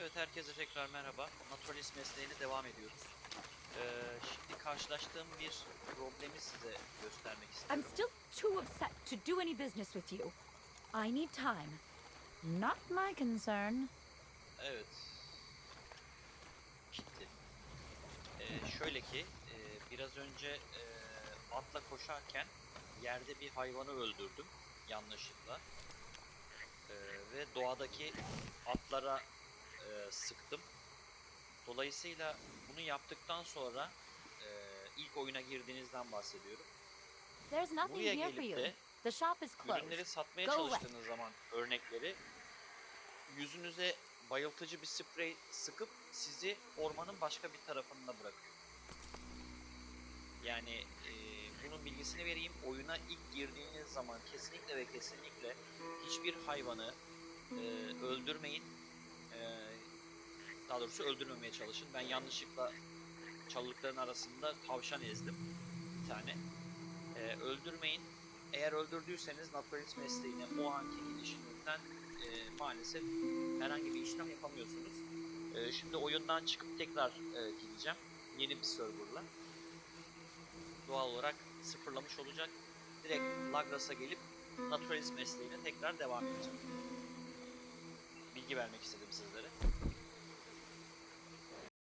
Evet herkese tekrar merhaba. Naturalist mesleğine devam ediyoruz. Ee, şimdi karşılaştığım bir problemi size göstermek I'm istiyorum. still too upset to do any business with you. I need time. Not my concern. Evet. Gitti. Ee, şöyle ki e, biraz önce e, atla koşarken yerde bir hayvanı öldürdüm yanlışlıkla. Ee, ve doğadaki atlara e, sıktım. Dolayısıyla bunu yaptıktan sonra e, ilk oyuna girdiğinizden bahsediyorum. There's nothing Buraya here for gelip you. de The shop is ürünleri closed. satmaya Go away. çalıştığınız zaman örnekleri yüzünüze bayıltıcı bir sprey sıkıp sizi ormanın başka bir tarafına bırakıyor. Yani e, bunun bilgisini vereyim. Oyuna ilk girdiğiniz zaman kesinlikle ve kesinlikle hiçbir hayvanı e, öldürmeyin. Daha doğrusu öldürmemeye çalışın. Ben yanlışlıkla çalılıkların arasında tavşan ezdim. Bir tane. E, öldürmeyin. Eğer öldürdüyseniz naturalist mesleğine o anki gidişinizden e, maalesef herhangi bir işlem yapamıyorsunuz. E, şimdi oyundan çıkıp tekrar e, gideceğim. Yeni bir serverla. Doğal olarak sıfırlamış olacak. Direkt Lagras'a gelip naturalist mesleğine tekrar devam edeceğim. Bilgi vermek istedim sizlere.